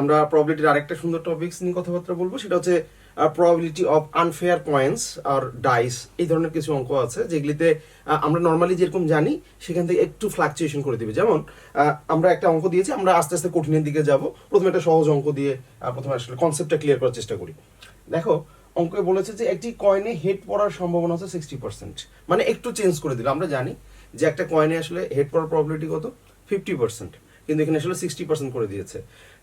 আমরা প্রবাবিলিটির আরেকটা সুন্দর টপিকস নিয়ে কথাবার্তা বলব, সেটা হচ্ছে প্রবাবিলিটি অফ আনফেয়ার পয়েন্টস আর ডাইস এই ধরনের কিছু অঙ্ক আছে যেগুলিতে আমরা নর্মালি যেরকম জানি, সেখান থেকে একটু ফ্লাকচুয়েশন করে দিবে। যেমন আমরা একটা অঙ্ক দিয়েছি, আমরা আস্তে আস্তে কঠিনের দিকে যাব। প্রথমে একটা সহজ অঙ্ক দিয়ে প্রথমে আসলে কনসেপ্টটা ক্লিয়ার করার চেষ্টা করি। দেখো, অঙ্কে বলেছে যে একটি কয়েনে হেড পড়ার সম্ভাবনা হচ্ছে সিক্সটি পার্সেন্ট মানে একটু চেঞ্জ করে দিল। আমরা জানি যে একটা কয়েনে আসলে হেড পড়ার প্রবাবিলিটি কত? ফিফটি পার্সেন্ট কিন্তু এখানে আসলে সিক্সটি পার্সেন্ট করে দিয়েছে।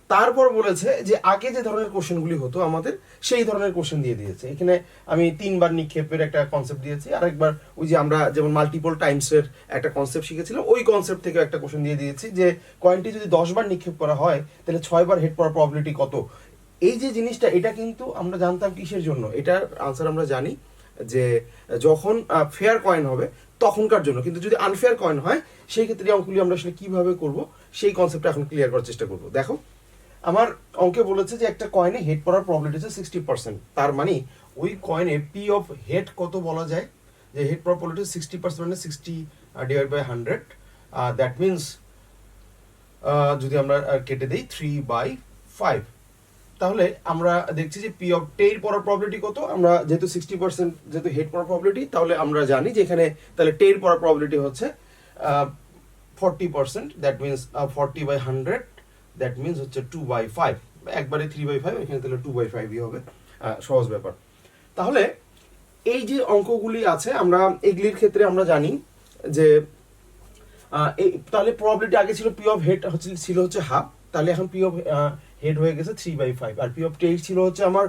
তারপর বলেছে যে আগে যে ধরনের কোশ্চেনগুলি হতো আমাদের, সেই ধরনের কোশ্চেন দিয়ে দিয়েছে। এখানে আমি তিনবার নিক্ষেপের একটা কনসেপ্ট দিয়েছি আর একবার ওই যে আমরা যেমন মাল্টিপল টাইমসের একটা কনসেপ্ট শিখেছিলাম, ওই কনসেপ্ট থেকে একটা কোশ্চেন দিয়ে দিয়েছি যে কয়েনটি যদি দশ বার নিক্ষেপ করা হয়, তাহলে ছয় বার হেড পড়ার প্রবাবিলিটি কত? এই যে জিনিসটা, এটা কিন্তু আমরা জানতাম কিসের জন্য? এটার আনসার আমরা জানি যে যখন ফেয়ার কয়েন হবে, তখনকার জন্য। কিন্তু যদি আনফেয়ার কয়েন হয়, সেই ক্ষেত্রে অঙ্কগুলি আমরা আসলে কীভাবে করব, সেই কনসেপ্টটা এখন ক্লিয়ার করার চেষ্টা করব। দেখো। আমার অঙ্কে বলেছে যে একটা কয়েনে হেড পড়ার প্রবলিটি হচ্ছে সিক্সটি পার্সেন্ট তার মানে ওই কয়েনে পি অফ হেড কত বলা যায়? যে হেড পড়ার প্রবলিটি সিক্সটি পার্সেন্ট মানে sixty divide by hundred that means যদি আমরা কেটে দিই থ্রি বাই ফাইভ তাহলে আমরা দেখছি যে পি অফ টের পড়ার প্রবলিটি কত? আমরা যেহেতু সিক্সটি পার্সেন্ট যেহেতু হেড পড়ার প্রবলিটি তাহলে আমরা জানি যে এখানে তাহলে টের পড়ার প্রবলিটি হচ্ছে forty percent that means forty by hundred that means হচ্ছে টু বাই ফাইভ একবারে থ্রি বাই ফাইভ এখানে তাহলে টু বাই ফাইভই হবে। সহজ ব্যাপার। তাহলে এই যে অঙ্কগুলি আছে, আমরা এগুলির ক্ষেত্রে আমরা জানি যে তাহলে প্রবাবিলিটি আগে ছিল পি অফ হেড হচ্ছে, ছিল হচ্ছে হাফ তাহলে এখন পি অফ হেড হয়ে গেছে থ্রি বাই ফাইভ আর পি অফ টেইল ছিল হচ্ছে আমার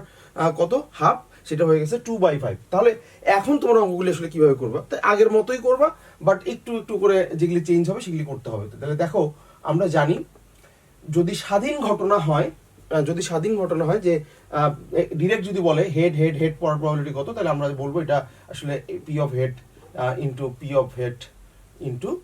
কত? হাফ সেটা হয়ে গেছে টু বাই ফাইভ তাহলে এখন তোমরা অঙ্কগুলি আসলে কীভাবে করবা? তাই আগের মতোই করবা বাট একটু একটু করে যেগুলি চেঞ্জ হবে সেগুলি করতে হবে। তাহলে দেখো, আমরা জানি যদি স্বাধীন ঘটনা হয় যদি স্বাধীন ঘটনা হয় যে ডিরেক্ট যদি বলে হেড হেড হেড পড়ার প্রবাবিলিটি কত, তাহলে আমরা বলব এটা আসলে P of head into P of head into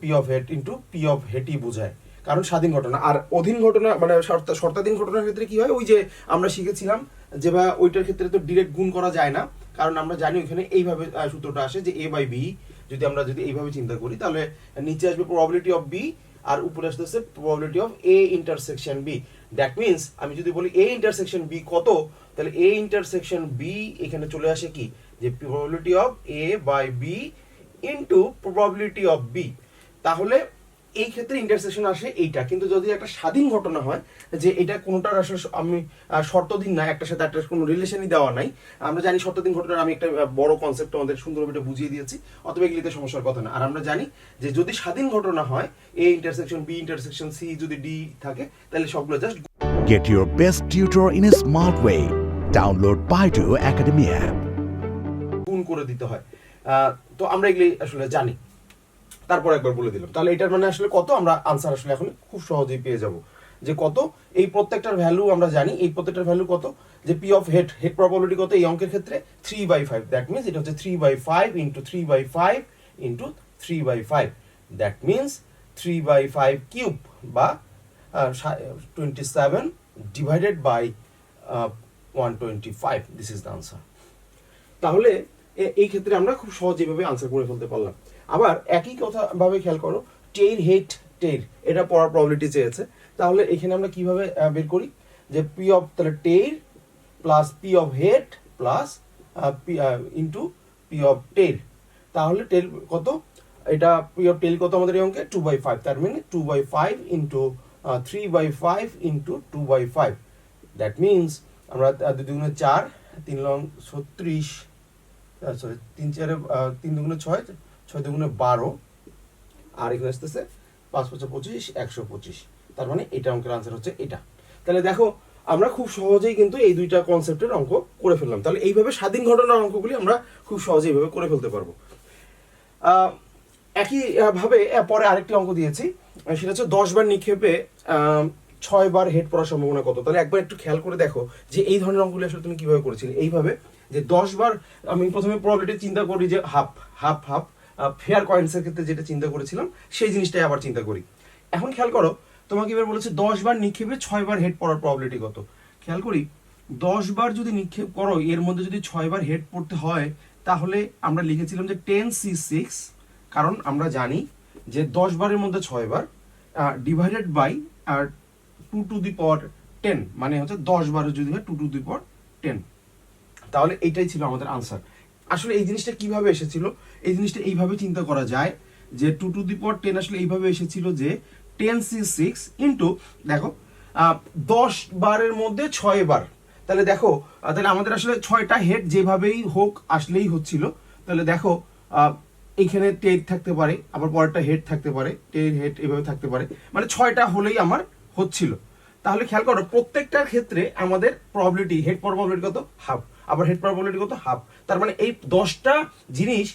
P of head into P of হেডই বোঝায়। কারণ স্বাধীন ঘটনা। আর অধীন ঘটনা মানে শর্ত- শর্তাধীন ঘটনার ক্ষেত্রে কি হয়? ওই যে আমরা শিখেছিলাম যে বা ওইটার ক্ষেত্রে তো ডিরেক্ট গুণ করা যায় না। কারণ আমরা জানি ওইখানে এইভাবে সূত্রটা আসে যে এ বাই বি যদি আমরা যদি এইভাবে চিন্তা করি, তাহলে নিচে আসবে প্রবাবিলিটি অফ বি আর উপরে আসতেছে probability of A intersection B that means আমি যদি বলি এ ইন্টারসেকশন বি কত, তাহলে এ ইন্টারসেকশন বি এখানে চলে আসে কি? যে probability of A by B into probability of B তাহলে এই ক্ষেত্রে ইন্টারসেকশন আসে এইটা। কিন্তু যদি একটা স্বাধীন ঘটনা হয় যে এটা কোনোটার আসলে আমি আহ, শর্তধীন না একটার সাথে একটা কোনো রিলেশনই দেওয়া নাই। আমরা জানি শর্তধীন ঘটনার আমি একটা বড় কনসেপ্ট আমাদের সুন্দরভাবে এটা বুঝিয়ে দিয়েছি অথবা এগুলিতে সমস্যার কথা না। আর আমরা জানি যে যদি স্বাধীন ঘটনা হয় A intersection B intersection C যদি ডি থাকে তাহলে সবগুলো just get your best tutor in a smart way. Download Baidu Academy app. গুণ করে দিতে হয়। তো আমরা এগুলি আসলে জানি। তারপর একবার বলে দিলাম। তাহলে এটার মানে আসলে কত? আমরা আনসার আসলে এখন খুব সহজেই পেয়ে যাব। যে কত? এই প্রত্যেকটার ভ্যালু আমরা জানি। এই প্রত্যেকটার ভ্যালু কত? যে P of head head probability কত এই অঙ্কের ক্ষেত্রে? Three by five that means এটা হচ্ছে three by five into three by five into three by five that means three by five cube বা twenty seven divided by one twenty five this is the answer তাহলে এই ক্ষেত্রে আমরা খুব সহজে এভাবে আনসার করে ফেলতে পারলাম। আবার একই কথা ভাবে খেয়াল করো টের হেড টের এটা পড়ার প্রবলিটি চেয়েছে। তাহলে এখানে আমরা কীভাবে বের করি? যে পি অফ তাহলে টের plus P of head plus into P of টের তাহলে টেল কত? এটা পি অফ টেল কত আমাদের এই অঙ্কে? টু বাই ফাইভ তার মানে two by five into three by five into two by five that means আমরা দুই চার, তিন লং ছত্রিশ সরি তিন চারে তিন দুগুণে ছয় ছয় দুগুণে বারো আর এখানে আসতেছে পাঁচ পাঁচ পঁচিশ একশো পঁচিশ। তার মানে এটা অঙ্কের আনসার হচ্ছে এটা। তাহলে দেখো আমরা খুব সহজেই কিন্তু এই দুইটা কনসেপ্টের অঙ্ক করে ফেললাম। তাহলে এইভাবে স্বাধীন ঘটনার অঙ্কগুলি আমরা খুব সহজেই এইভাবে করে ফেলতে পারব। আহ, একই ভাবে পরে আরেকটি অঙ্ক দিয়েছি। সেটা হচ্ছে দশ বার নিক্ষেপে আহ, ছয় বার হেড পড়ার সম্ভাবনা কত? তাহলে একবার একটু খেয়াল করে দেখো যে এই ধরনের অঙ্কগুলি আসলে তুমি কীভাবে করেছিলে। এইভাবে যে দশ বার আমি প্রথমে প্রবাবিলিটি চিন্তা করি যে হাফ হাফ হাফ ফেয়ার কয়েন্সের ক্ষেত্রে যেটা চিন্তা করেছিলাম, সেই জিনিসটাই আবার চিন্তা করি। এখন খেয়াল করো, তোমাকে এবার বলেছে দশ বার নিক্ষেপে ছয় বার হেড পড়ার প্রবাবিলিটি কত? খেয়াল করি, দশ বার যদি নিক্ষেপ করো, এর মধ্যে যদি ছয় বার হেড পড়তে হয়, তাহলে আমরা লিখেছিলাম যে টেন সি সিক্স কারণ আমরা জানি যে দশ বারের মধ্যে ছয় বার divided by R two to the power ten মানে হচ্ছে দশ বারে যদি হয় two to the power ten তাহলে এইটাই ছিল আমাদের আনসার আসলে এই জিনিসটা কীভাবে এসেছিল? এই জিনিসটা এইভাবে চিন্তা করা যায় যে টু টু দি পর টেন আসলে এইভাবে এসেছিল যে টেন সি সিক্স ইন্টু দেখো দশ বারের মধ্যে ছয় বার। তাহলে দেখো তাহলে আমাদের আসলে ছয়টা হেড যেভাবেই হোক আসলেই হচ্ছিল। তাহলে দেখো এইখানে টেট থাকতে পারে, আবার পরেরটা হেড থাকতে পারে টেন হেড এভাবে থাকতে পারে। মানে ছয়টা হলেই আমার হচ্ছিল। তাহলে খেয়াল করো, প্রত্যেকটার ক্ষেত্রে আমাদের প্রবাবিলিটি হেড প্রবাবিলিটি কত? হাফ আবার হেড প্রবাবিলিটি কত হাফ তার মানে এই দশটা জিনিস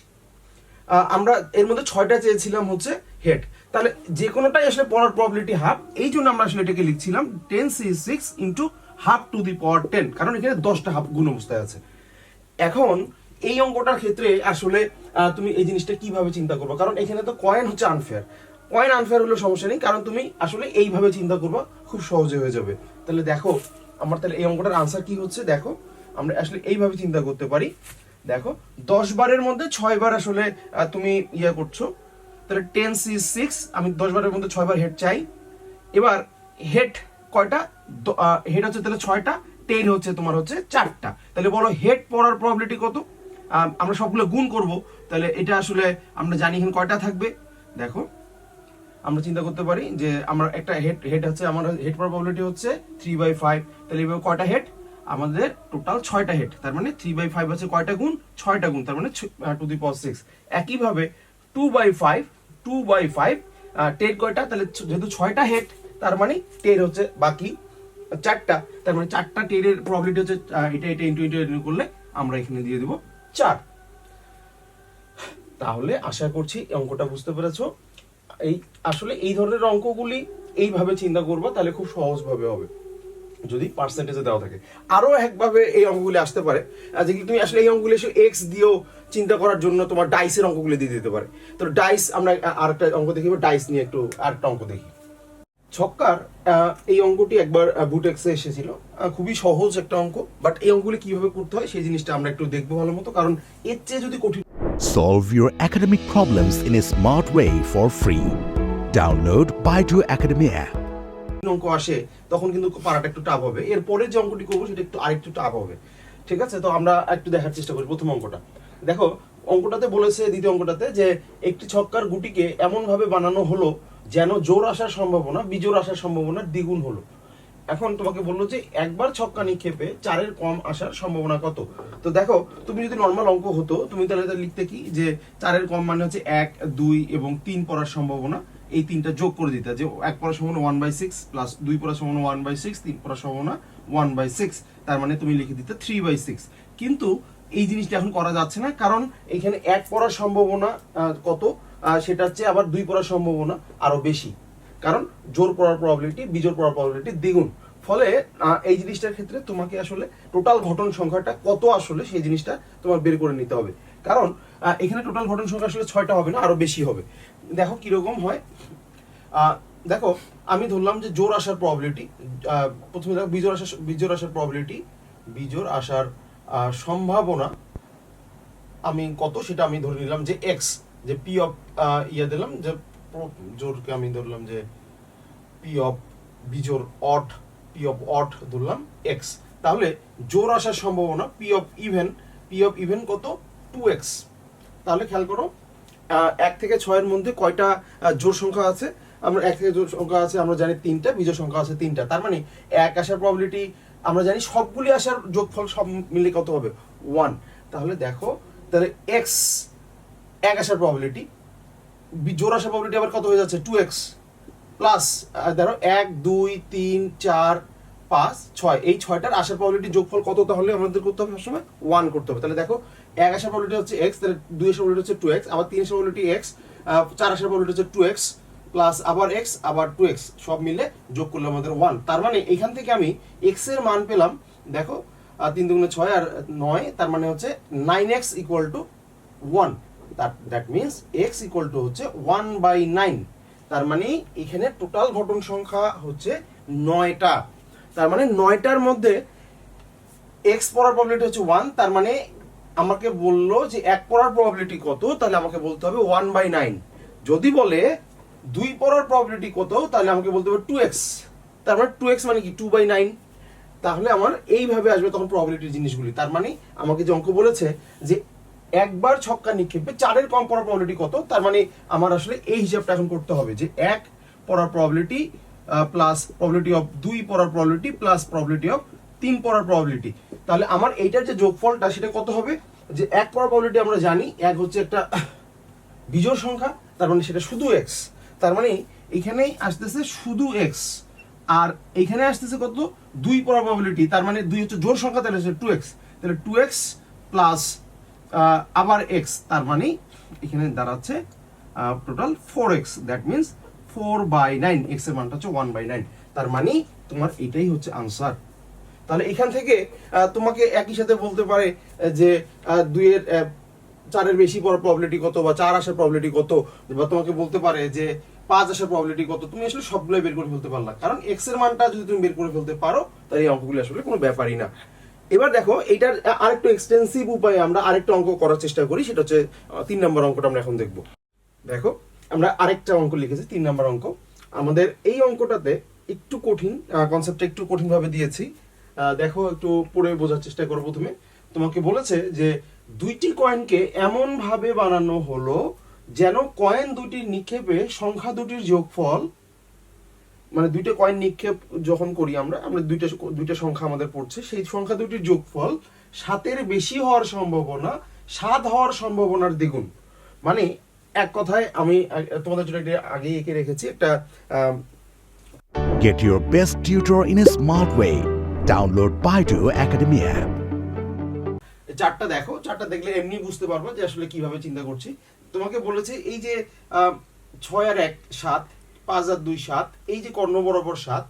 আমরা এর মধ্যে ছয়টা চেয়েছিলাম হচ্ছে হেড তাহলে যে কোনোটাই আসলে পড়ার প্রবাবিলিটি হাফ এই জন্য আমরা আসলে এটাকে লিখছিলাম ten C six into half to the power ten কারণ এখানে দশটা হাফ গুণ অবস্থায় আছে। এখন এই অঙ্কটার ক্ষেত্রে আসলে তুমি এই জিনিসটা কীভাবে চিন্তা করবে? কারণ এখানে তো কয়েন হচ্ছে আনফেয়ার কয়েন আনফেয়ার হলে সমস্যা নেই, কারণ তুমি আসলে এইভাবে চিন্তা করবা, খুব সহজে হয়ে যাবে। তাহলে দেখো, আমার তাহলে এই অঙ্কটার আনসার কি হচ্ছে? দেখো আমরা আসলে এইভাবে চিন্তা করতে পারি। দেখো, দশ বারের মধ্যে ছয় বার আসলে তুমি ইয়ে করছ। তাহলে টেন সি সিক্স আমি দশ বারের মধ্যে ছয় বার হেড চাই। এবার হেড কয়টা? হেড হচ্ছে তাহলে ছয়টা টেন হচ্ছে তোমার হচ্ছে চারটা। তাহলে বলো হেড পড়ার প্রবলিটি কত? আমরা সবগুলো গুণ করব। তাহলে এটা আসলে আমরা জানি এখানে কয়টা থাকবে। দেখো, আমরা চিন্তা করতে পারি যে আমার একটা হেড হেড হচ্ছে আমার হেড প্রবাবিলিটি হচ্ছে থ্রি বাই ফাইভ তাহলে এবার কয়টা হেড আমাদের টোটাল ছয়টা হেড তার মানে থ্রি বাই ফাইভ আছে কয়টা গুণ? ছয়টা গুণ, তার মানে টু দি পাওয়ার সিক্স একইভাবে two by five two by five টের কয়টা? তাহলে যেহেতু ছয়টা হেড তার মানে টের হচ্ছে বাকি চারটা। তার মানে চারটা টেনের প্রবাবিলিটি হচ্ছে এটা এটা ইন্টু ইন্টু করলে আমরা এখানে দিয়ে দিব চার। তাহলে আশা করছি অঙ্কটা বুঝতে পেরেছ। এই আসলে এই ধরনের অঙ্কগুলি এইভাবে চিন্তা করব, তাহলে খুব সহজভাবে হবে। যদি পার্সেন্টেজে দেওয়া থাকে। আরও একভাবে এই অঙ্কগুলি আসতে পারে। আহ, যে তুমি আসলে এই অঙ্কগুলি এসে এক্স দিয়েও চিন্তা করার জন্য তোমার ডাইসের অঙ্কগুলি দিয়ে দিতে পারে। তো ডাইস আমরা আ- আরেকটা অঙ্ক দেখি ডাইস নিয়ে একটু আরেকটা অঙ্ক দেখি। ছক্কার এই অঙ্কটি একবার বুটেক্সে এসেছিল। খুবই সহজ একটা অঙ্ক বাট এই অঙ্কগুলি কীভাবে করতে হয় সেই জিনিসটা আমরা একটু দেখব ভালো মতো কারণ এর চেয়ে যদি কঠিন Solve your academic problems in a smart way for free. Download Baidu Academy app. অঙ্ক আসে, তখন কিন্তু পারাটা একটু টাফ হবে। এরপরে যে অঙ্কটি করব, সেটা একটু আরেকটু টাফ হবে। ঠিক আছে? তো আমরা একটু দেখার চেষ্টা করি প্রথম অঙ্কটা। দেখো, অঙ্কটাতে বলেছে দ্বিতীয় অঙ্কটাতে যে, একটি ছক্কার গুটিকে এমন ভাবে বানানো হলো যেন জোর আসার সম্ভাবনা, বিজোর আসার সম্ভাবনা দ্বিগুণ হলো। এখন তোমাকে বলল যে, একবার ছক্কা নিক্ষেপে চারের কম আসার সম্ভাবনা কত? তো দেখো, তুমি যদি নর্মাল অঙ্ক হতো, তুমি তাহলে লিখতে কি? যে, চারের কম মানে হচ্ছে এক, দুই এবং তিন পড়ার সম্ভাবনা। এই তিনটা যোগ করে দিতে যে এক পড়ার সম্ভাবনা ওয়ান বাই সিক্স প্লাস দুই পড়ার সম্ভাবনা ওয়ান বাই সিক্স তিন পড়ার সম্ভাবনা ওয়ান বাই সিক্স তার মানে তুমি লিখে দিতে থ্রি বাই সিক্স কিন্তু এই জিনিসটা এখন করা যাচ্ছে না, কারণ এখানে এক পড়ার সম্ভাবনা কত? সেটা হচ্ছে আবার দুই পড়ার সম্ভাবনা আরও বেশি। কারণ জোর পড়ার প্রবাবিলিটি বিজোর পড়ার প্রবাবিলিটি দ্বিগুণ। ফলে এই জিনিসটার ক্ষেত্রে তোমাকে আসলে টোটাল ঘটন সংখ্যাটা কত আসলে সেই জিনিসটা তোমার বের করে নিতে হবে। কারণ এখানে টোটাল ঘটন সংখ্যা আসলে ছয়টা হবে না, আরও বেশি হবে। দেখো কীরকম হয় দেখো, আমি ধরলাম যে জোর আসার প্রবাবিলিটি প্রথমে দেখো, বিজোর আসার বিজোর আসার প্রবাবিলিটি বিজোর আসার সম্ভাবনা আমি কত সেটা আমি ধরে নিলাম যে এক্স যে পি অফ ইয়ে দিলাম যে জোরকে আমি ধরলাম যে পি অফ বিজোর অট পি অফ অট ধরলাম এক্স তাহলে জোর আসার সম্ভাবনা P of even P of even কত? টু এক্স তাহলে খেয়াল করো এক থেকে ছয়ের মধ্যে কয়টা জোর সংখ্যা আছে? আমরা এক থেকে সংখ্যা আছে, আমরা জানি তিনটা, বিজোড় সংখ্যা আছে তিনটা। তার মানে এক আসার প্রবাবিলিটি আমরা জানি সবগুলি আসার যোগফল সব মিলে কত হবে? ওয়ান তাহলে দেখো, তাহলে এক্স এক আসার প্রবাবিলিটি জোর আসার প্রবাবিলিটি আবার কত হয়ে যাচ্ছে? টু এক্স প্লাস ধরো এক, দুই, তিন, চার, পাঁচ, ছয়। এই ছয়টার আসার প্রবাবিলিটি যোগফল কত তাহলে আমাদের করতে হবে সবসময়? ওয়ান করতে হবে। তাহলে দেখো, এক আসার প্রবাবিলিটি হচ্ছে এক্স তাহলে দুই আসার প্রবাবিলিটি হচ্ছে টু এক্স আবার তিন আসার প্রবাবিলিটি এক্স চার আসার প্রবাবিলিটি হচ্ছে টু এক্স প্লাস আবার এক্স আবার টু এক্স সব মিলে যোগ করলে আমাদের ওয়ান তার মানে এখান থেকে আমি এক্সের মান পেলাম, দেখো তিন দুগুণে ছয় আর নয়, তার মানে হচ্ছে nine x equal to one that means x equal to হচ্ছে ওয়ান বাই নাইন তার মানে এখানে টোটাল ঘটন সংখ্যা হচ্ছে নয়টা। তার মানে নয়টার মধ্যে এক্স পড়ার প্রবাবিলিটি হচ্ছে ওয়ান তার মানে আমাকে বলল যে এক পড়ার প্রবাবিলিটি কত, তাহলে আমাকে বলতে হবে ওয়ান বাই নাইন যদি বলে দুই পড়ার প্রবাবিলিটি কত? তাহলে আমাকে বলতে হবে টু এক্স তার মানে টু এক্স মানে কি? টু বাই নাইন তাহলে আমার এইভাবে আসবে তখন প্রবাবিলিটির জিনিসগুলি। তার মানে আমাকে যে অঙ্ক বলেছে যে একবার ছক্কা নিক্ষেপে চারের কম পড়ার প্রবাবিলিটি কত? তার মানে আমার আসলে এই হিসাবটা এখন করতে হবে যে এক পড়ার প্রবাবিলিটি প্লাস প্রবাবিলিটি অফ দুই পড়ার প্রবাবিলিটি প্লাস প্রবাবিলিটি অফ তিন পড়ার প্রবাবিলিটি তাহলে আমার এইটার যে যোগফলটা সেটা কত হবে? যে এক পড়ার প্রবাবিলিটি আমরা জানি, এক হচ্ছে একটা বিজোড় সংখ্যা, তার মানে সেটা শুধু এক্স তার মানে এখানেই আসতেছে শুধু এক্স আর এখানে আসতেছে কত? দুই প্রবাবিলিটি তার মানে দুই হচ্ছে জোড় সংখ্যা, তাহলে টু এক্স তাহলে টু এক্স প্লাস আবার এক্স তার মানে এখানে দাঁড়াচ্ছে total four x that means four by nine এক্সের মানটা হচ্ছে ওয়ান বাই নাইন তার মানে তোমার এটাই হচ্ছে আনসার তাহলে এখান থেকে তোমাকে একই সাথে বলতে পারে যে দুইয়ের চারের বেশি পড়ার প্রবলিটি কত বা চার আসার প্রবলিটি কত, বা তোমাকে বলতে পারে যে পাঁচ আসার প্রবলিটি কত? তুমি আসলে সবগুলোই বের করে ফেলতে পারলা। কারণ এক্সের মানটা যদি তুমি বের করে ফেলতে পারো, তাহলে এই অঙ্কগুলো আসলে কোনো ব্যাপারই না। এবার দেখো এটার আরেকটু এক্সটেন্সিভ উপায়ে আমরা আরেকটা অঙ্ক করার চেষ্টা করি, সেটা হচ্ছে তিন নম্বর অঙ্কটা আমরা এখন দেখব। দেখো, আমরা আরেকটা অঙ্ক লিখেছি, তিন নম্বর অঙ্ক। আমাদের এই অঙ্কটাতে একটু কঠিন কনসেপ্টটা একটু কঠিন ভাবে দিয়েছি দেখো, একটু পড়ে বোঝার চেষ্টা করো প্রথমে। তোমাকে বলেছে যে দুইটি কয়েনকে এমন ভাবে বানানো হলো যেন কয়েন দুটির নিক্ষেপে সংখ্যা দুটির যোগফল মানে দুইটা কয়েন নিক্ষেপ যখন করি আমরা আমরা দুইটা দুইটা সংখ্যা আমাদের পড়ছে সেই সংখ্যা দুটির যোগফল সাতের বেশি হওয়ার সম্ভাবনা সাত হওয়ার সম্ভাবনার দ্বিগুণ মানে এক কথায় আমি তোমাদের জন্য একটা আগে এঁকে রেখেছি একটা Get your best tutor in a smart way. Download Baidu Academy app. চারটা দেখো চারটা দেখলে এমনি বুঝতে পারব যে আসলে কীভাবে চিন্তা করছি তোমাকে বলেছে এই যে ছয় আর এক সাত, পাঁচ আর দুই সাত, এই যে কর্ণ বরাবর সাত,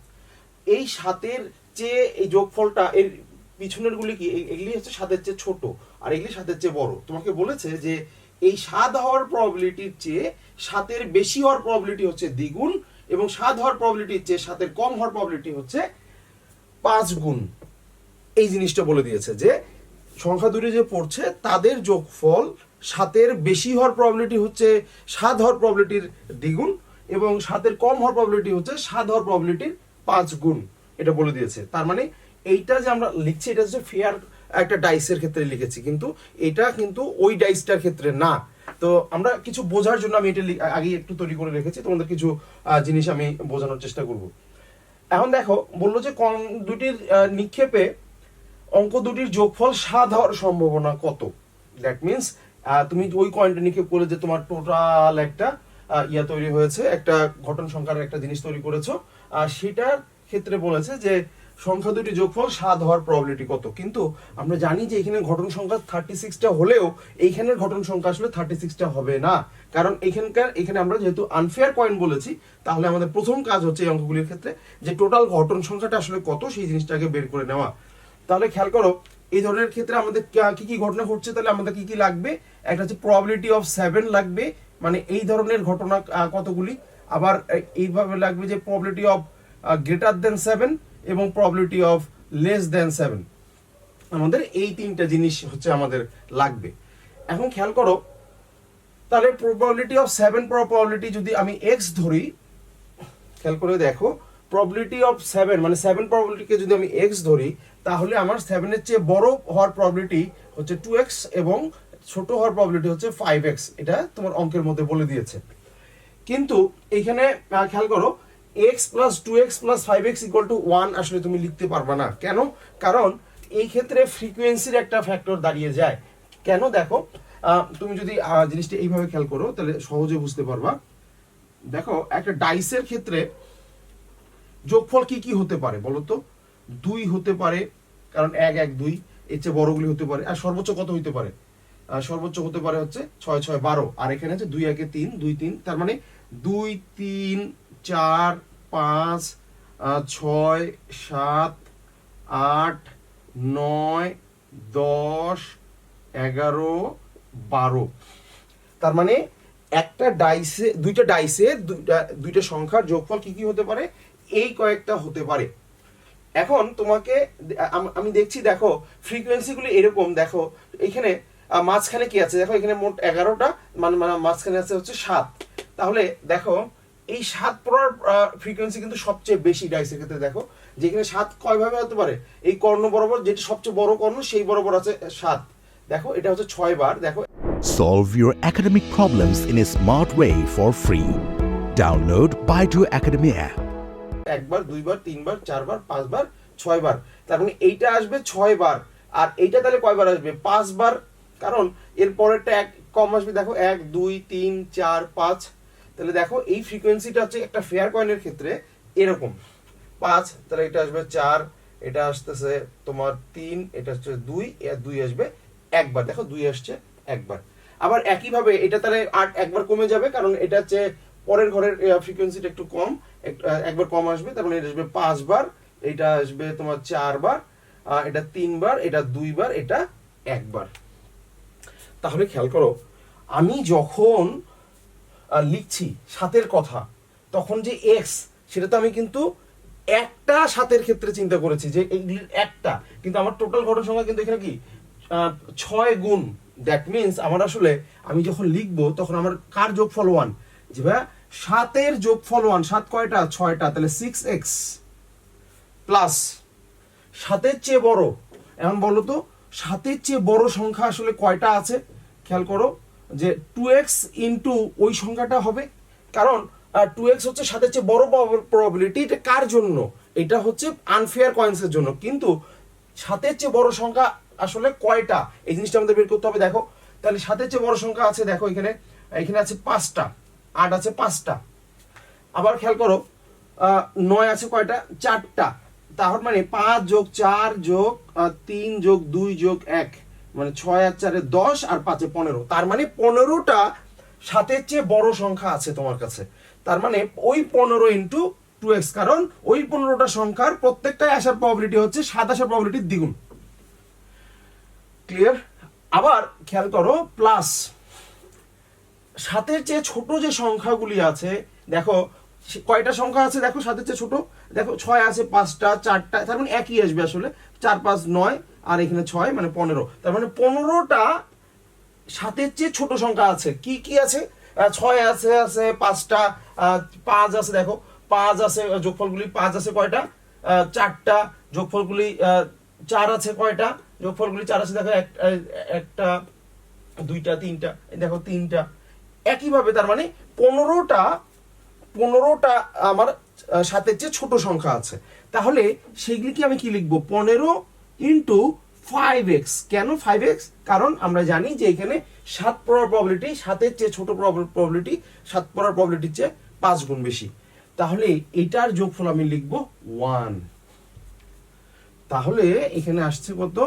এই সাতের চেয়ে এই যোগফলটা এর পিছনের গুলি কি এগুলি হচ্ছে সাতের চেয়ে ছোট আর এগুলি সাতের চেয়ে বড়। তোমাকে বলেছে যে এই সাত হওয়ার প্রবাবিলিটির চেয়ে সাতের বেশি হওয়ার প্রবাবিলিটি হচ্ছে দ্বিগুণ এবং সাত হওয়ার প্রবাবিলিটির চেয়ে সাতের কম হওয়ার প্রবাবিলিটি হচ্ছে পাঁচ গুণ। এই জিনিসটা বলে দিয়েছে যে সংখ্যা দুটি যে পড়ছে, তাদের যোগফল সাতের বেশি হওয়ার প্রবাবিলিটি হচ্ছে সাত হওয়ার প্রবাবিলিটির দ্বিগুণ এবং সাতের কম হওয়ার প্রবলিটি হচ্ছে সাত হওয়ার প্রবাবিলিটির পাঁচ গুণ, এটা বলে দিয়েছে। তার মানে এইটা যে আমরা লিখছি, এটা হচ্ছে ফেয়ার একটা ডাইসের ক্ষেত্রে লিখেছি, কিন্তু এটা কিন্তু ওই ডাইসটার ক্ষেত্রে না। তো আমরা কিছু বোঝার জন্য আমি এটা আগে একটু তৈরি করে রেখেছি, তোমাদের কিছু জিনিস আমি বোঝানোর চেষ্টা করব। এখন দেখো, বলল যে কম দুটির নিক্ষেপে অঙ্ক দুটির যোগফল সাত হওয়ার সম্ভাবনা কত? দ্যাট মিনস তুমি ওই কয়েনটা নিক্ষেপ করে যে তোমার টোটাল একটা ইয়া তৈরি হয়েছে, একটা ঘটন সংখ্যার একটা জিনিস তৈরি করেছ, আর সেটার ক্ষেত্রে বলেছে যে সংখ্যা দুটি যোগফল সাত হওয়ার প্রবাবিলিটি কত? কিন্তু আমরা জানি যে এখানে ঘটন সংখ্যা থার্টি সিক্সটা হলেও এইখানের ঘটন সংখ্যা আসলে থার্টি সিক্সটা হবে না। কারণ এখানকার, এখানে আমরা যেহেতু আনফেয়ার কয়েন বলেছি, তাহলে আমাদের প্রথম কাজ হচ্ছে এই অঙ্কগুলির ক্ষেত্রে যে টোটাল ঘটন সংখ্যাটা আসলে কত, সেই জিনিসটাকে বের করে নেওয়া। তাহলে খেয়াল করো এই ধরনের ক্ষেত্রে আমাদের কি কি ঘটনা ঘটছে তাহলে আমাদের কি কি লাগবে? একটা হচ্ছে প্রবাবিলিটি অফ সেভেন লাগবে মানে এই ধরনের ঘটনা কতগুলি? আবার এইভাবে লাগবে যে probability of greater than seven এবং probability of less than seven আমাদের এই তিনটা জিনিস হচ্ছে আমাদের লাগবে। এখন খেয়াল করো, তাহলে প্রবাবিলিটি অফ সেভেন প্রবাবিলিটি যদি আমি এক্স ধরি, খেয়াল করে দেখো প্রবাবিলিটি অফ সেভেন মানে সেভেন প্রবাবিলিটিকে যদি আমি এক্স ধরি, তাহলে আমার সেভেনের চেয়ে বড় হওয়ার প্রবাবিলিটি হচ্ছে টু এক্স এবং ছোট হওয়ার প্রবাবিলিটি হচ্ছে ফাইভ এক্স এটা তোমার অঙ্কের মধ্যে বলে দিয়েছে। কিন্তু এখানে খেয়াল করো x plus two x plus five x equal to one আসলে তুমি লিখতে পারবে না। কেন? কারণ এই ক্ষেত্রে ফ্রিকোয়েন্সির একটা ফ্যাক্টর দাঁড়িয়ে যায়। কেন? দেখো তুমি যদি জিনিসটা এইভাবে খেয়াল করো, তাহলে সহজে বুঝতে পারবা। দেখো, একটা ডাইসের ক্ষেত্রে যোগফল কি কি হতে পারে বলতো দুই হতে পারে, কারণ এক এক, দুই, এর চেয়ে বড়গুলি হতে পারে। আর সর্বোচ্চ কত হতে পারে? সর্বোচ্চ হতে পারে হচ্ছে ছয় ছয়, বারো। আর এখানে হচ্ছে দুই, একে তিন, দুই, তিন, তার মানে দুই, তিন, চার, পাঁচ ছয়, সাত, আট, নয়, দশ, এগারো, বারো। তার মানে একটা ডাইসে দুইটা ডাইসে দুইটা দুইটা সংখ্যার যোগফল কি কি হতে পারে? এই কয়েকটা হতে পারে। এখন তোমাকে আমি দেখছি, দেখো ফ্রিকোয়েন্সিগুলো এরকম, দেখো, এখানে মাঝখানে কি আছে? দেখো, এখানে মোট এগারোটা মানে মানে মাঝখানে আছে হচ্ছে সাত। তাহলে দেখো, এই সাত পড়ার ফ্রিকোয়েন্সি কিন্তু সবচেয়ে বেশি ডাইসের ক্ষেত্রে দেখো যেখানে সাত কয় ভাবে হতে পারে? এই কর্ণ বরাবর, যেটি সবচেয়ে বড় কর্ণ, সেই বরাবর আছে সাত। দেখো, এটা হচ্ছে ছয় বার, দেখো। Solve your academic problems in a smart way for free. Download Baidu Academy app. একবার, দুইবার, তিনবার, চারবার, পাঁচবার, ছয়বার। তার মানে এইটা আসবে ছয় বার আর এইটা তাহলে কয়বার আসবে? পাঁচবার। কারণ এর পরেরটা এক কম আসবে, দেখো, এক, দুই, তিন, চার, পাঁচ। তাহলে দেখো, এই ফ্রিকোয়েন্সিটা হচ্ছে একটা ফেয়ার কয়েনের ক্ষেত্রে এরকম। পাঁচ, তাহলে এটা আসবে চার, এটা আসতেছে তোমার তিন, এটা হচ্ছে দুই এর দুই আসবে একবার। দেখো, দুই আসছে একবার। আবার একইভাবে এটা তাহলে আট একবার কমে যাবে, কারণ এটা হচ্ছে পরের ঘরের ফ্রিকোয়েন্সিটা একটু কম। একবার কম আসবে, তার মানে এটা আসবে পাঁচবার, এটা আসবে তোমার চারবার এটা তিনবার, এটা দুইবার, এটা একবার। তাহলে খেয়াল করো, আমি যখন লিখছি সাতের কথা, তখন যে এক্স সেটা তো আমি কিন্তু একটা সাতের ক্ষেত্রে চিন্তা করেছি যে একটা, কিন্তু আমার টোটাল ঘটনা সংখ্যা কিন্তু এখানে কি? ছয় গুণ। দ্যাট মিনস আমার আসলে, আমি যখন লিখব, তখন আমার কার যোগফল ওয়ান যে ভাইয়া সাতের যোগফল ওয়ান সাত কয়টা? ছয়টা। তাহলে সিক্স এক্স প্লাস সাতের চেয়ে বড়। এখন বলো তো, সাতের চেয়ে বড় সংখ্যা আসলে কয়টা আছে? খেয়াল করো যে টু এক্স ইন্টু ওই সংখ্যাটা হবে। কারণ টু এক্স হচ্ছে সাতের চেয়ে বড় প্রবাবিলিটি এটা কার জন্য? এটা হচ্ছে আনফেয়ার কয়েন্সের জন্য। কিন্তু সাতের চেয়ে বড় সংখ্যা আসলে কয়টা? এই জিনিসটা আমাদের বের করতে হবে, দেখো। তাহলে সাতের চেয়ে বড় সংখ্যা আছে, দেখো এখানে। এখানে আছে পাঁচটা। আট আছে পাঁচটা। আবার খেয়াল করো নয় আছে কয়টা? চারটা। তাহলে মানে পাঁচ যোগ চার যোগ তিন যোগ দুই যোগ এক মানে ছয় আর চারে দশ আর পাঁচে পনেরো। তার মানে পনেরোটা সাতের চেয়ে বড় সংখ্যা আছে তোমার কাছে। তার মানে ওই পনেরো ইন্টু টু এক্স কারণ ওই পনেরোটা সংখ্যার প্রত্যেকটাই আসার প্রবাবিলিটি হচ্ছে সাত আসার প্রবাবিলিটির দ্বিগুণ। ক্লিয়ার আবার খেয়াল করো প্লাস সাতের চেয়ে ছোট যে সংখ্যাগুলি আছে, দেখো কয়টা সংখ্যা আছে দেখো, সাতের চেয়ে ছোট? দেখো, ছয় আছে পাঁচটা, চারটা, তার মানে একই আসবে আসলে। চার, পাঁচ, নয়, আর এখানে ছয় মানে পনেরো। তার মানে পনেরোটা সাতের চেয়ে ছোট সংখ্যা আছে। কি কি আছে? ছয় আছে আছে পাঁচটা পাঁচ আছে, দেখো। পাঁচ আছে যোগফলগুলি পাঁচ আছে কয়টা? চারটা। যোগফলগুলি চার আছে কয়টা? যোগফলগুলি চার আছে, দেখো, এক- একটা, দুইটা, তিনটা দেখো, তিনটা। একইভাবে তার মানে পনেরোটা পনেরোটা আমার সাতের চেয়ে ছোট সংখ্যা আছে। তাহলে সেগুলিকে আমি কি লিখব? পনেরো ইন্টু ফাইভ এক্স কেন ফাইভ এক্স কারণ আমরা জানি যে এখানে সাত পড়ার প্রবাবিলিটি সাতের চেয়ে ছোট প্রবলিটি সাত পড়ার প্রবাবিলিটির চেয়ে পাঁচ গুণ বেশি। তাহলে এটার যোগফল আমি লিখব ওয়ান তাহলে এখানে আসছে কত?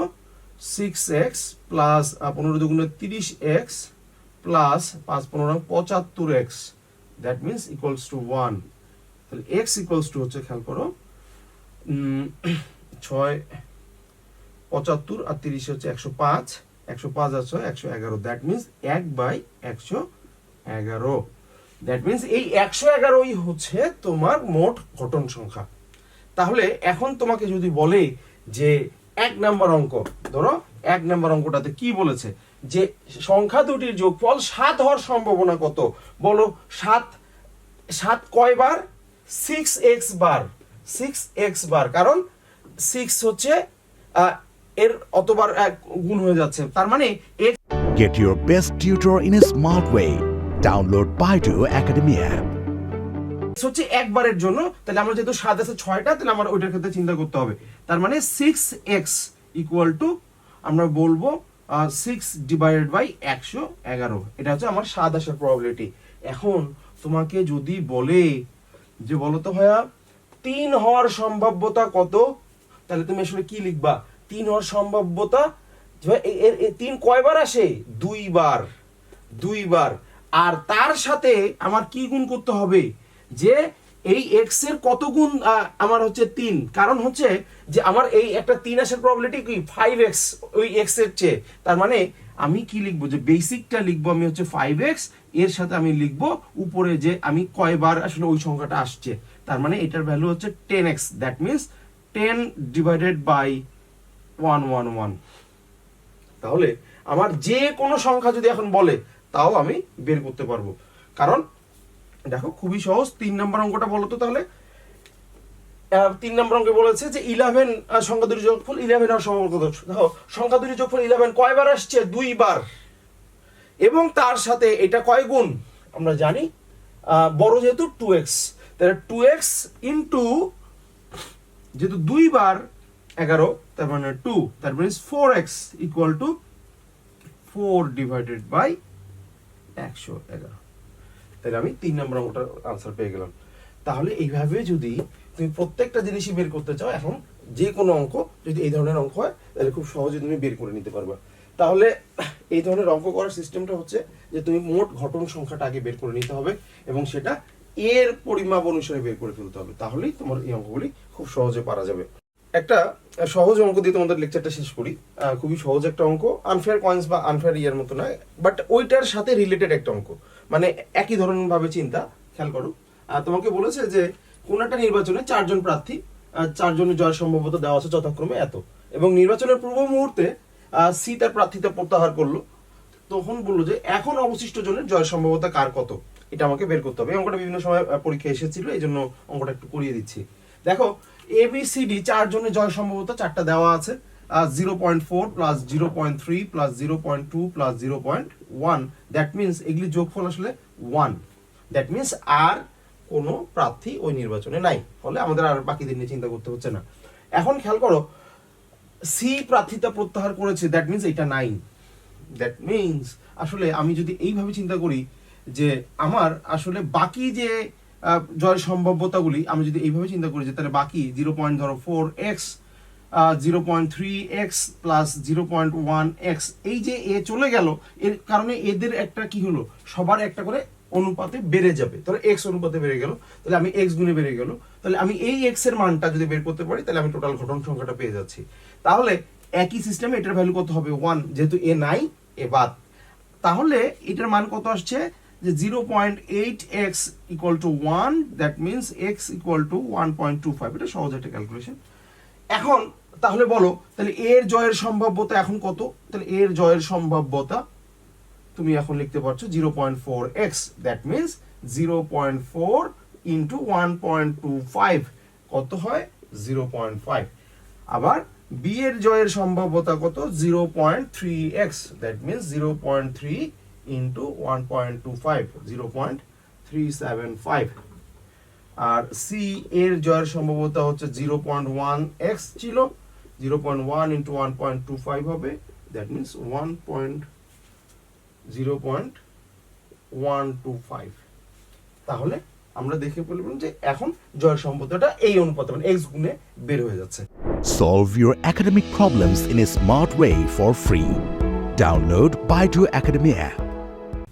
সিক্স এক্স প্লাস পনেরো দুগুণে তিরিশ এক্স প্লাস পাঁচ পনেরো পঁচাত্তর x that means equals to one তাহলে এক্স ইকুয়ালস টু হচ্ছে, খেয়াল করো ছয়, পঁচাত্তর আর তিরিশ হচ্ছে একশো পাঁচ একশো পাঁচ আর ছয়, একশো এগারো। দ্যাট মিনস এক বাই একশো এগারো। দ্যাট মিনস এই একশো এগারোই হচ্ছে তোমার মোট ঘটন সংখ্যা। তাহলে এখন তোমাকে যদি বলে যে এক নাম্বার অঙ্ক, ধরো, এক নাম্বার অঙ্কটাতে কি বলেছে? যে সংখ্যা দুটির যোগফল সাত হওয়ার সম্ভাবনা কত? বলো সাত সাত কয় বার? সিক্স এক্স বার। সিক্স এক্স বার। কারণ সিক্স হচ্ছে এর অতবার গুণ হয়ে যাচ্ছে। তার মানে Get your best tutor in a smart way. Download Baidu Academy app. হচ্ছে একবারের জন্য। তাহলে আমরা যেহেতু সাত আছে ছয়টা তাহলে আমার ওইটার ক্ষেত্রে চিন্তা করতে হবে। তার মানে সিক্স এক্স ইকুয়াল টু আমরা বলব সিক্স ডিভাইডেড বাই একশো এগারো। এটা হচ্ছে আমার সাত আসার প্রবাবিলিটি এখন তোমাকে যদি বলে যে বলো তো ভাইয়া, তিন হওয়ার সম্ভাব্যতা কত? তাহলে তুমি আসলে কি লিখবা? তিন হওয়ার সম্ভাব্যতা এর- তিন কয়বার আসে? দুইবার। দুইবার। আর তার সাথে আমার কি গুণ করতে হবে? যে এই এক্সের কত গুণ আমার হচ্ছে তিন? কারণ হচ্ছে যে আমার এই একটা তিন আসার প্রবাবিলিটি কি? ফাইভ এক্স ওই এক্সের চেয়ে। তার মানে আমি কি লিখব? যে বেসিকটা লিখব আমি হচ্ছে ফাইভ এক্সের সাথে আমি লিখব উপরে যে আমি কয়বার আসলে ওই সংখ্যাটা আসছে। তার মানে এটার ভ্যালু হচ্ছে ten x that means ten divided by one one one তাহলে আমার যে কোনো সংখ্যা যদি এখন বলে, তাও আমি বের করতে পারব। কারণ দেখো, খুবই সহজ। তিন নম্বর অঙ্কটা বলো তো তাহলে। তিন নম্বর অঙ্কে বলেছে যে ইলেভেন সংখ্যা দুটি যোগফল ইলেভেন আর সম্পর্ক কত? দেখো, সংখ্যা দুটি যোগফল ইলেভেন কয়বার আসছে? দুইবার। এবং তার সাথে এটা কয় গুণ? আমরা জানি বড় যেহেতু টু এক্স তাহলে টু এক্স ইন্টু যেহেতু দুইবার এগারো, তার মানে টু তার মানে four x equal to four divided by একশো এগারো। তাহলে আমি তিন নম্বর অঙ্কটার আনসার পেয়ে গেলাম। তাহলে এইভাবে যদি তুমি প্রত্যেকটা জিনিসই বের করতে চাও, এখন যে কোনো অঙ্ক যদি এই ধরনের অঙ্ক হয়, তাহলে খুব সহজে তুমি বের করে নিতে পারবে। তাহলে এই ধরনের অঙ্ক করার সিস্টেমটা হচ্ছে যে তুমি মোট ঘটন সংখ্যাটা আগে বের করে নিতে হবে এবং সেটা এর পরিমাপ অনুসারে বের করে ফেলতে হবে। তাহলেই তোমার এই অঙ্কগুলি খুব সহজে পারা যাবে। একটা সহজ অঙ্ক দিয়ে তোমাদের লেকচারটা শেষ করি। খুবই সহজ একটা অঙ্ক। আনফেয়ার কয়েন্স বা আনফেয়ার ইয়ার মতো নয় বাট ওইটার সাথে রিলেটেড একটা অঙ্ক। মানে একই ধরনের ভাবে চিন্তা, খেয়াল করো। তোমাকে বলেছে যে, কোন একটা নির্বাচনে চারজন প্রার্থী চারজনের জয় সম্ভবত দেওয়া আছে যথাক্রমে এত। এবং নির্বাচনের পূর্ব মুহূর্তে সি তার প্রার্থীতা প্রত্যাহার করল। তখন বলল যে, এখন অবশিষ্ট জনের জয় সম্ভবতা কার কত? এটা আমাকে বের করতে হবে। অঙ্কটা বিভিন্ন সময় পরীক্ষা এসেছিল এই জন্য অঙ্কটা একটু করিয়ে দিচ্ছি। দেখো এ বি সি ডি চারজনের জয় সম্ভবতা চারটা দেওয়া আছে। Zero point four plus zero point three plus zero point two plus zero point one that means এগুলি যোগফল আসলে ওয়ান দ্যাট মিনস আর কোনো প্রার্থী ওই নির্বাচনে নাই। ফলে আমাদের আর বাকিদের নিয়ে চিন্তা করতে হচ্ছে না। এখন খেয়াল করো সি প্রার্থিতা প্রত্যাহার করেছে দ্যাট মিনস এটা নাই দ্যাট মিনস আসলে আমি যদি এইভাবে চিন্তা করি যে আমার আসলে বাকি যে আহ, জয় সম্ভাব্যতাগুলি আমি যদি এইভাবে চিন্তা করি যে তাহলে বাকি জিরো পয়েন্ট ধরো four x zero point three x plus zero point one x এই যে এ চলে গেল, এর কারণে এদের একটা কি হলো? সবার একটা করে অনুপাতে বেড়ে যাবে। তাহলে এক্স অনুপাতে বেড়ে গেল, তাহলে আমি এক্স গুণে বেড়ে গেল। তাহলে আমি এই এক্সের মানটা যদি বের করতে পারি, তাহলে আমি টোটাল ঘটন সংখ্যাটা পেয়ে যাচ্ছি। তাহলে একই সিস্টেমে এটার ভ্যালু কত হবে? ওয়ান যেহেতু এ নাই, এ বাদ। তাহলে এটার মান কত আসছে? যে zero point eight x equal to one that means x equal to one point two five এটা সহজ একটা ক্যালকুলেশন এখন তাহলে বলো, তাহলে এর জয়ের সম্ভাব্যতা এখন কত? তাহলে এর জয়ের সম্ভাব্যতা তুমি এখন লিখতে পারছ zero point four x that means zero point four into one point two five কত হয়? জিরো পয়েন্ট ফাইভ আবার বি এর জয়ের সম্ভাব্যতা কত? Zero point three x that means zero point three into one point two five zero point three seven five R C এর জয়ের সম্ভাব্যতা হচ্ছে জিরো পয়েন্ট ওয়ান এক্স ছিল। Zero point one into one point two five হবে that means one point zero point one two five তাহলে আমরা দেখে বলবেন যে এখন জয়ের সম্ভাব্যতাটা এই অনুপাতে মানে এক্স গুণে বের হয়ে যাচ্ছে Solve your academic problems in a smart way for free. Download Baidu Academy app.